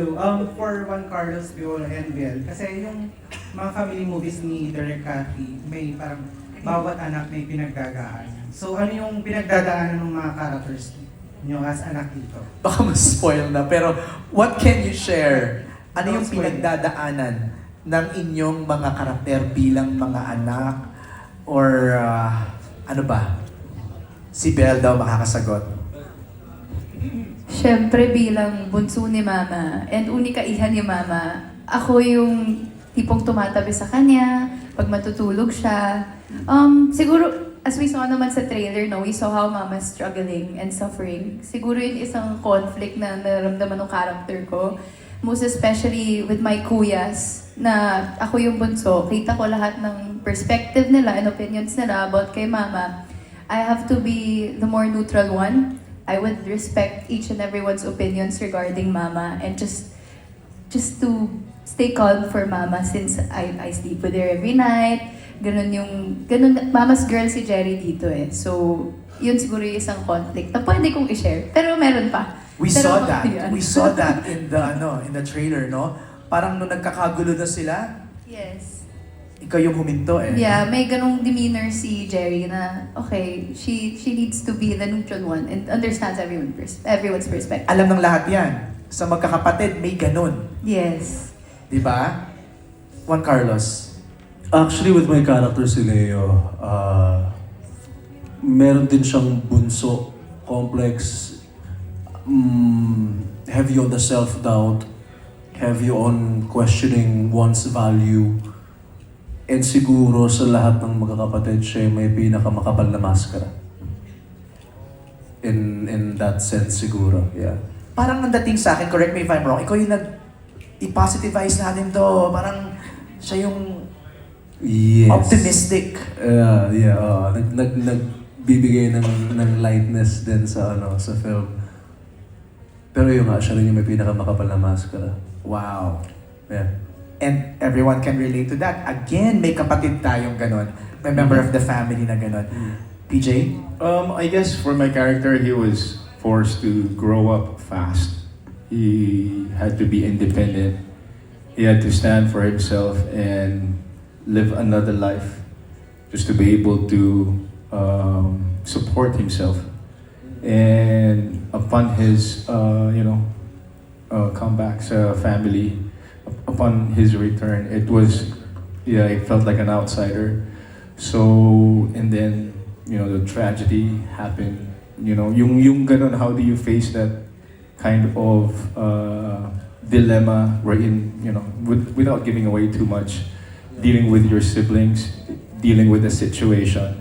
Hello. Um, for Juan Carlos Viola and Biel, kasi yung mga family movies ni Derek Cathy, may parang bawat anak may pinagdadaanan. So ano yung pinagdadaanan ng mga characters niyo as anak dito? Baka ma-spoil na, pero what can you share? Ano yung Don't spoil. pinagdadaanan ng inyong mga karakter bilang mga anak? Or ah, ano ba? Si Belle daw makakasagot. Siyempre bilang bunso ni Mama and unika iha ni Mama, ako yung tipong tumatabi sa kanya pag matutulog siya. Um, siguro, as we saw naman sa trailer, no, we saw how Mama's struggling and suffering. Siguro yun isang conflict na naramdaman ng character ko. Most especially with my kuyas, na ako yung bunso, kita ko lahat ng perspective nila and opinions nila about kay Mama. I have to be the more neutral one. I would respect each and everyone's opinions regarding Mama and just just to stay calm for Mama since I, I sleep with her every night. Ganun yung, ganun, Mama's girl si Jerry dito eh. So, yun siguro yung isang conflict na pwede kong i-share. Pero meron pa. We Pero, saw that. yan. We saw that in the ano, in the trailer, no? Parang nung nagkakagulo na sila, Yes. Ikaw yung huminto eh. Yeah, may ganong demeanor si Jerry na, okay, she she needs to be the neutral one and understands everyone pers- everyone's perspective. Alam ng lahat yan. Sa magkakapatid, may ganun. Yes. Di ba? Juan Carlos. Actually, with my character si Leo, uh, meron din siyang bunso, complex, mm, heavy on the self-doubt, heavy on questioning one's value, and siguro sa lahat ng magkakapatid, siya yung may pinakamakapal na maskara. In, in that sense siguro, yeah. Parang ang dating sa akin, correct me if I'm wrong, ikaw yung nag i-positivize natin to. Parang siya yung Yes. optimistic. Yeah, yeah. oo. nag, nag, nagbibigay ng, ng lightness din sa, ano, sa film. Pero yung nga, siya rin yung may pinakamakapal na maskara. Wow. Yeah. And everyone can relate to that. Again, may kapatid tayong ganon. May member of the family na ganon. PJ? Um, I guess for my character, he was forced to grow up fast. He had to be independent. He had to stand for himself and live another life just to be able to um, support himself. And upon his, uh, you know, uh, comeback family, upon his return, it was, yeah, it felt like an outsider. So, and then, you know, the tragedy happened. You know, yung, yung ganun, how do you face that kind of uh, dilemma wherein, you know, with, without giving away too much, dealing with your siblings, dealing with the situation.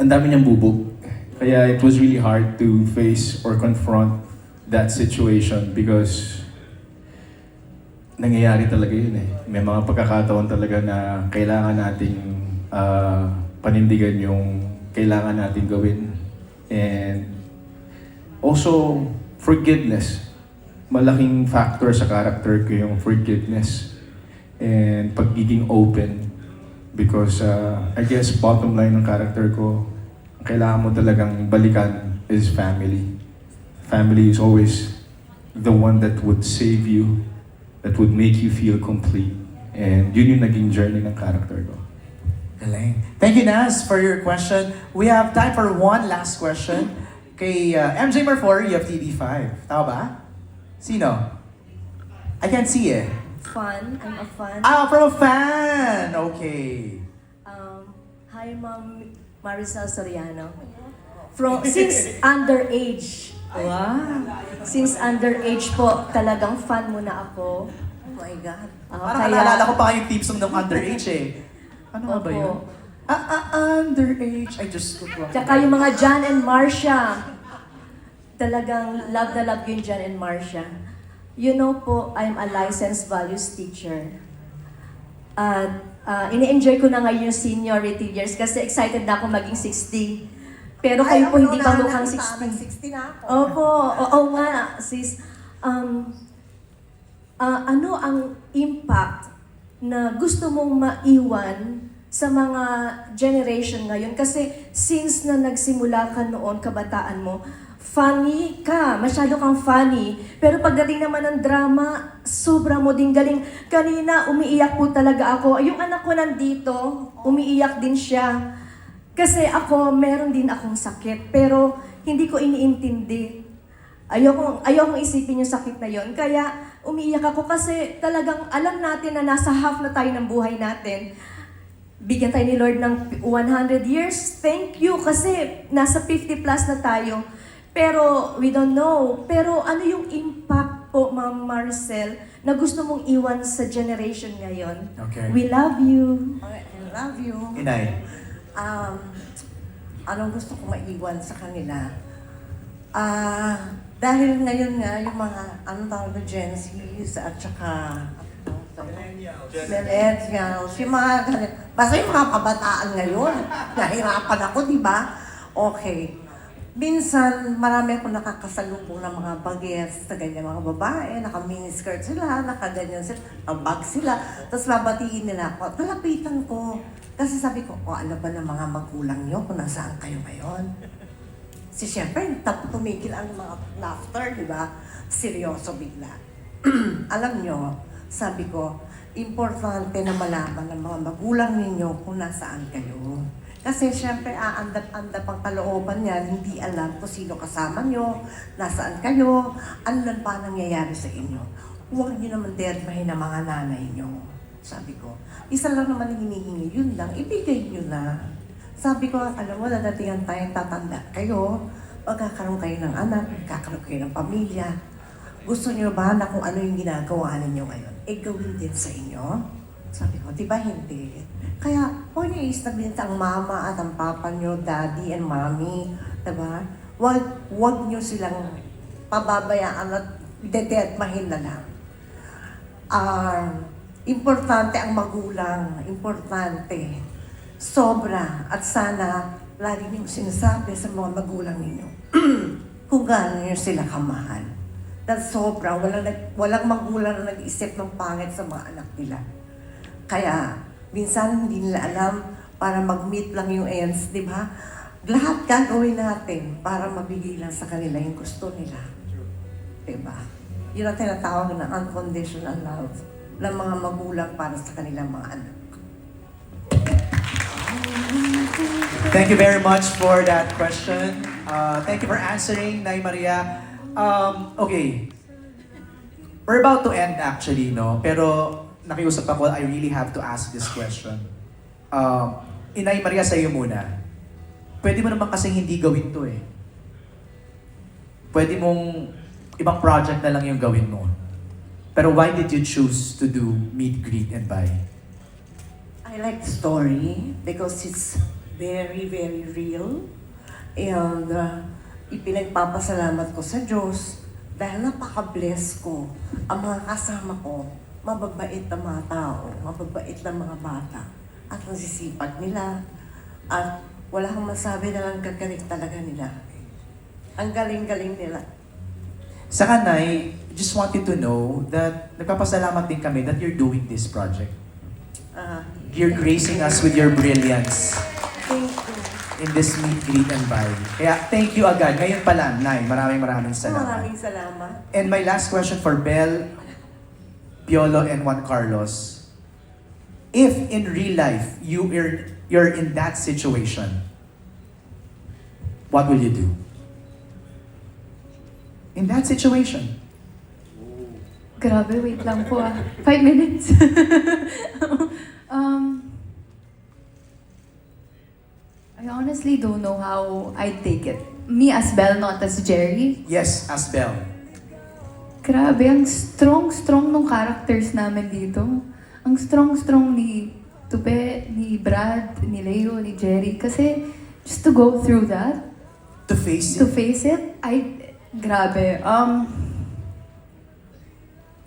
Ang dami niyang bubog. Kaya it was really hard to face or confront that situation because nangyayari talaga yun eh. May mga pagkakataon talaga na kailangan nating ah, panindigan yung kailangan nating gawin. And also, forgiveness. Malaking factor sa character ko yung forgiveness and pagiging open. Because uh, I guess bottom line ng character ko, ang kailangan mo talagang balikan is family. Family is always the one that would save you, that would make you feel complete. And yun yung naging journey ng character ko. Galing. Thank you, Nas, for your question. We have time for one last question. Kay uh, MJ Marfor, you have TV5. Tama ba? Sino? I can't see eh. Fun. I'm a fan. Ah, from a fan! Okay. Um, hi, Ma'am Maricel Soriano. From since underage. Wow. Since underage po, talagang fan mo na ako. Oh my God. Ah, Parang naalala ko pa kayong song ng underage eh. Ano nga ba Opo. yun? Ah, ah, underage. I just... Tsaka yung mga John and Marcia. Talagang love na love ko yung John and Marcia. You know po, I'm a licensed values teacher. At uh, ini-enjoy ko na ngayon yung seniority years kasi excited na ako maging 60. Pero kayo po hindi pa mukhang 60. 60 na ako. Opo, oo nga, sis. Um, ah, ano ang impact na gusto mong maiwan sa mga generation ngayon? Kasi since na nagsimula ka noon, kabataan mo, funny ka, masyado kang funny. Pero pagdating naman ng drama, sobra mo din galing. Kanina, umiiyak po talaga ako. Yung anak ko nandito, umiiyak din siya. Kasi ako, meron din akong sakit, pero hindi ko iniintindi. Ayokong, ayokong isipin yung sakit na yon. Kaya umiiyak ako kasi talagang alam natin na nasa half na tayo ng buhay natin. Bigyan tayo ni Lord ng 100 years. Thank you kasi nasa 50 plus na tayo. Pero we don't know. Pero ano yung impact po, Ma'am Marcel, na gusto mong iwan sa generation ngayon? Okay. We love you. I love you. Inay. Um, anong gusto ko maiwan sa kanila? Ah, dahil ngayon nga yung mga ano tawag na Gen Zs at saka Millennials, yung mga ganun. Basta yung mga kabataan ngayon, nahirapan ako, di ba? Okay. Minsan, marami akong nakakasalubong ng mga bagets na ganyan mga babae, naka-miniskirt sila, naka-ganyan sila, bag sila, tapos babatiin nila ako. Nalapitan ko. Kasi sabi ko, o ano ba ng mga magulang nyo kung nasaan kayo ngayon? Si syempre, tap tumigil ang mga laughter, di ba? Seryoso bigla. Alam nyo, sabi ko, importante na malaman ng mga magulang ninyo kung nasaan kayo. Kasi syempre, aandap-andap ang kalooban niyan, hindi alam kung sino kasama nyo, nasaan kayo, ano pa nangyayari sa inyo. Huwag niyo naman dermahin ang mga nanay nyo. Sabi ko, isa lang naman ang hinihingi, yun lang, ibigay nyo na. Sabi ko, alam mo, dadatingan tayong tatanda kayo, magkakaroon kayo ng anak, magkakaroon kayo ng pamilya. Gusto niyo ba na kung ano yung ginagawa ninyo ngayon, eh gawin din sa inyo? Sabi ko, di ba hindi? Kaya, huwag niyo i-establish ang mama at ang papa niyo, daddy and mommy, di ba? Huwag, huwag niyo silang pababayaan at dedetmahin na lang. Ah, importante ang magulang, importante. Sobra. At sana, lagi niyong sinasabi sa mga magulang ninyo, kung gaano niyo sila kamahal. Dahil sobra, walang, walang magulang na nag-isip ng pangit sa mga anak nila. Kaya, minsan hindi nila alam para mag-meet lang yung ends, di ba? Lahat gagawin natin para mabigay lang sa kanila yung gusto nila. Di ba? Yun ang tinatawag na unconditional love ng mga magulang para sa kanilang mga anak. Thank you very much for that question. Uh, thank you for answering, Nay Maria. Um, okay. We're about to end actually, no? Pero nakiusap ako, I really have to ask this question. Um, Inay Maria, sa'yo muna. Pwede mo naman kasing hindi gawin to eh. Pwede mong ibang project na lang yung gawin mo. Pero why did you choose to do meet, greet, and buy? I like the story because it's very, very real. And uh, ipinagpapasalamat ko sa Diyos dahil napaka-bless ko. Ang mga kasama ko, mababait na mga tao, mababait na mga bata. At ang sisipag nila. At wala kang masabi na lang gagaling talaga nila. Ang galing-galing nila. Sa kanay, just wanted to know that nagpapasalamat din kami that you're doing this project. Ah, You're gracing us with your brilliance thank you. in this meet, greet, and buy. Kaya thank you agad. Ngayon pa lang, Nay. Maraming maraming salamat. Maraming salamat. And my last question for Bel, Piolo, and Juan Carlos. If in real life you are you're in that situation, what will you do? In that situation. Grabe, wait lang po ah. Five minutes. um, I honestly don't know how I'd take it. Me as Belle, not as Jerry. Yes, as Bel. Grabe, ang strong-strong nung characters namin dito. Ang strong-strong ni Tupe, ni Brad, ni Leo, ni Jerry. Kasi just to go through that, To face to it. face it, I, grabe. Um,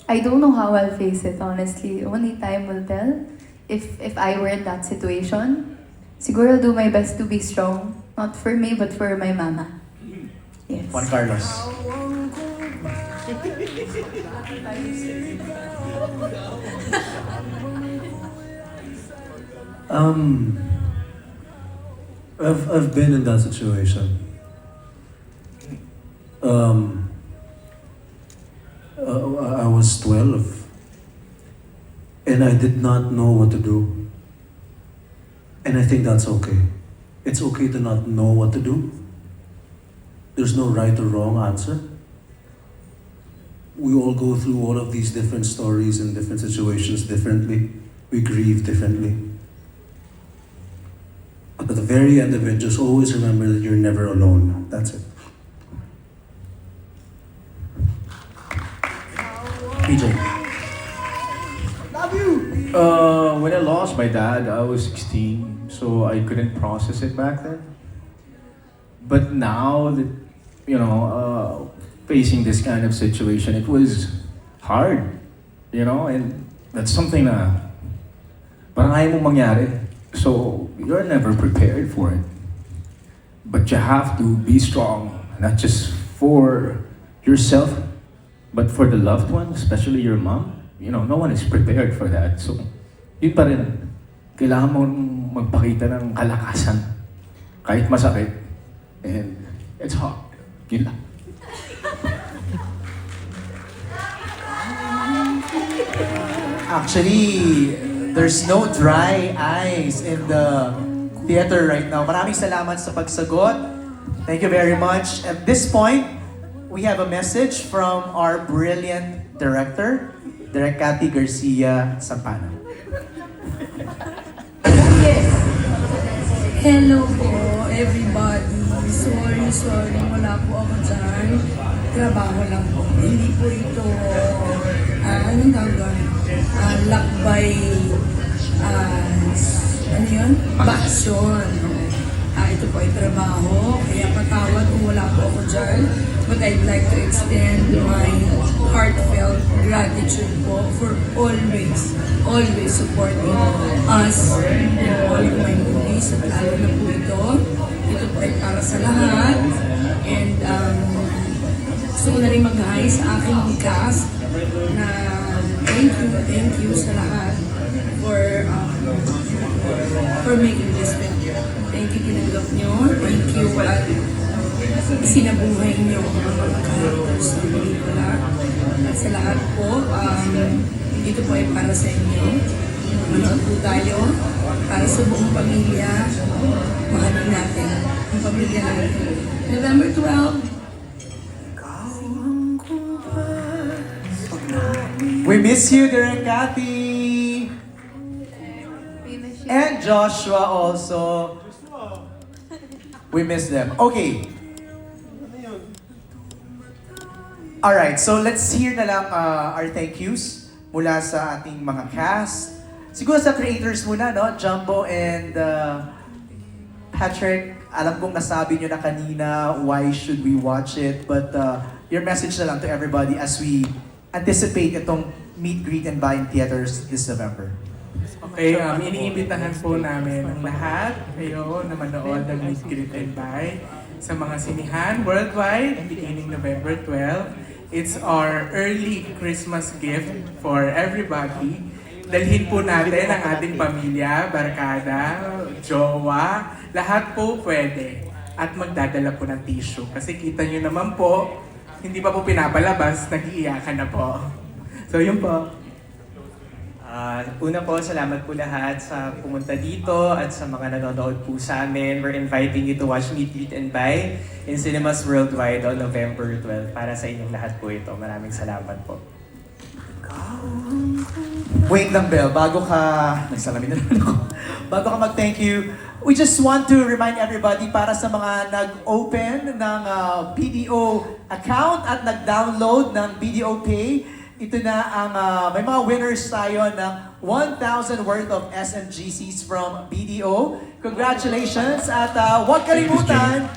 I don't know how I'll face it, honestly. Only time will tell. If if I were in that situation, siguro I'll do my best to be strong. Not for me, but for my mama. Yes. Juan Carlos. Um, I've, I've been in that situation. Um, uh, I was 12 and I did not know what to do. And I think that's okay. It's okay to not know what to do. There's no right or wrong answer. We all go through all of these different stories and different situations differently. We grieve differently. But at the very end of it, just always remember that you're never alone. That's it. PJ. Uh, when I lost my dad, I was 16, so I couldn't process it back then. But now that, you know, uh, facing this kind of situation, it was hard, you know, and that's something na parang ayaw mo mangyari. So, you're never prepared for it. But you have to be strong, not just for yourself, but for the loved one, especially your mom. You know, no one is prepared for that. So, yun pa rin. Kailangan mong magpakita ng kalakasan. Kahit masakit. And it's hard. Yun lang. Actually, there's no dry eyes in the theater right now. Maraming salamat sa pagsagot. Thank you very much. At this point, we have a message from our brilliant director, Direk Cathy Garcia Sampana. Hello po, everybody. Sorry, sorry, wala po ako dyan. Trabaho lang po. Hindi po ito, ah, anong tawag doon? Ah, lakbay, ah, ano yun? Baksyon. Ah, ito po ay trabaho, kaya patawad kung wala po ako dyan. But I'd like to extend my heartfelt gratitude po for always, always supporting us in all of my movies at lalo na po ito. Ito po ay para sa lahat. And um, gusto ko na rin mag-hi sa aking cast na thank you, thank you sa lahat for um, for making this film. Thank you, tinanggap nyo. Thank you at sinabuhay nyo ang mga characters ng pelikula. At sa lahat po, um, ito po ay para sa inyo. Manood po tayo para sa buong pamilya. Mahalin natin ang pamilya natin. November 12, miss you, Direk you. And Joshua also. We miss them. Okay. Alright, so let's hear na lang uh, our thank yous mula sa ating mga cast. Siguro sa creators muna, no? Jumbo and uh, Patrick, alam kong nasabi nyo na kanina, why should we watch it? But uh, your message na lang to everybody as we anticipate itong meet, greet, and buy in theaters this November. Okay, um, iniimbitahan po namin ang lahat kayo na manood ng Meet, Greet, and Buy sa mga sinihan worldwide beginning November 12. It's our early Christmas gift for everybody. Dalhin po natin ang ating pamilya, barkada, jowa, lahat po pwede. At magdadala po ng tissue. Kasi kita nyo naman po, hindi pa po pinapalabas, nag-iiyakan na po. So yun po. Ah, una po, salamat po lahat sa pumunta dito at sa mga nanonood po sa amin. We're inviting you to watch Meet, Greet, and Buy in cinemas worldwide on November 12. Para sa inyong lahat po ito. Maraming salamat po. Wait lang, Bel. Bago ka... Nagsalamin na ako. Bago ka mag-thank you, we just want to remind everybody para sa mga nag-open ng ah, BDO account at nag-download ng BDO Pay, ito na ang... ah, may mga winners tayo ng 1,000 worth of SMGCs from BDO. Congratulations! At ah, huwag kalimutan,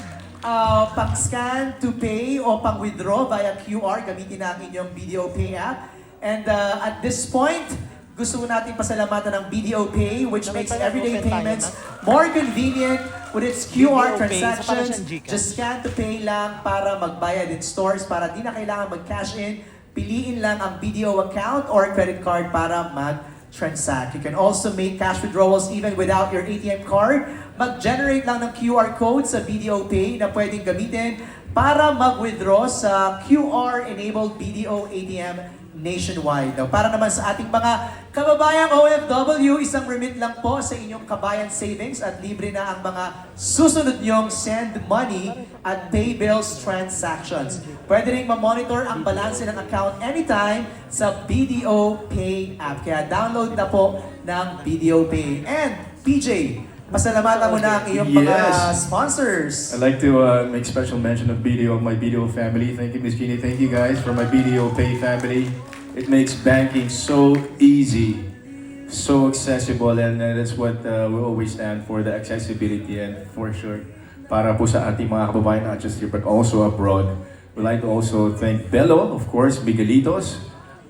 uh, pang-scan to pay o pang-withdraw via QR, gamitin na ang inyong BDO Pay app. And uh, at this point, gusto natin pasalamatan ng BDO Pay, which makes everyday payments more convenient with its QR transactions. Just scan to pay lang para magbayad in stores, para di na kailangan mag-cash in. Piliin lang ang BDO account or credit card para mag-transact. You can also make cash withdrawals even without your ATM card mag-generate lang ng QR code sa BDO Pay na pwedeng gamitin para mag-withdraw sa QR-enabled BDO ATM nationwide. Now, para naman sa ating mga kababayang OFW, isang remit lang po sa inyong kabayan savings at libre na ang mga susunod nyong send money at pay bills transactions. Pwede rin ma-monitor ang balanse ng account anytime sa BDO Pay app. Kaya download na po ng BDO Pay. And PJ, pasalamatan mo na ang iyong mga Yes. sponsors. I'd like to uh, make special mention of BDO, my BDO family. Thank you, Ms. Kini. Thank you guys for my BDO Pay family. It makes banking so easy, so accessible, and that's what uh, we always stand for, the accessibility and for sure, para po sa ating mga kababayan, not just here, but also abroad. We'd like to also thank Bello, of course, Miguelitos,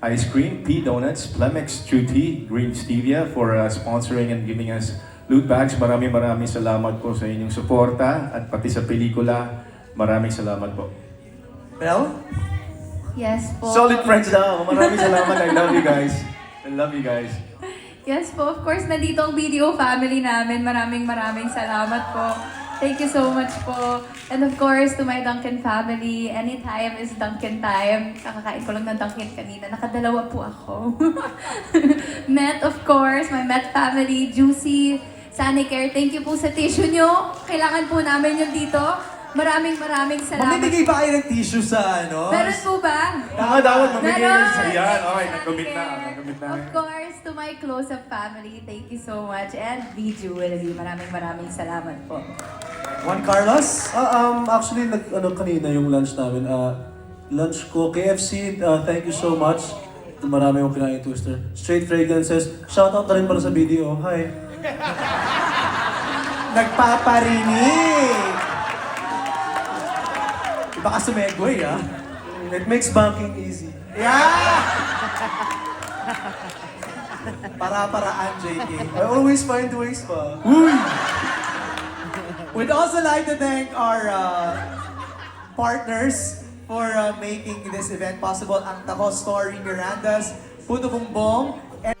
Ice Cream, P Donuts, Plemex Chew Tea, Green Stevia for uh, sponsoring and giving us loot bags. Maraming maraming salamat po sa inyong suporta at pati sa pelikula. Maraming salamat po. Bel? Yes po. Solid friends daw. Maraming salamat. I love you guys. I love you guys. Yes po, of course, nandito ang video family namin. Maraming maraming salamat po. Thank you so much po. And of course, to my Duncan family, anytime is Duncan time. Kakakain ko lang ng Duncan kanina. Nakadalawa po ako. Met, of course, my Met family, Juicy, Sanicare. Thank you po sa tissue nyo. Kailangan po namin yun dito. Maraming maraming salamat. Mamimigay ba kayo ng tissue sa ano? Meron po ba? Ah, dapat mamigay Meron! sa yan. Okay, nag-commit na. Nag-commit na. Of course, to my close-up family, thank you so much. And B. Jewelry, maraming maraming salamat po. Juan Carlos? Ah, um, actually, nag, ano, kanina yung lunch namin, ah, lunch ko, KFC, ah, thank you so much. Marami akong kinain twister. Straight fragrances. Shoutout na rin para sa video. Hi. Nagpaparinig! Baka sumegway, ah. It makes banking easy. Yeah! Para-paraan, JK. I always find ways pa. We'd also like to thank our uh, partners for uh, making this event possible. Ang Taco Story Mirandas, Puto Bumbong, and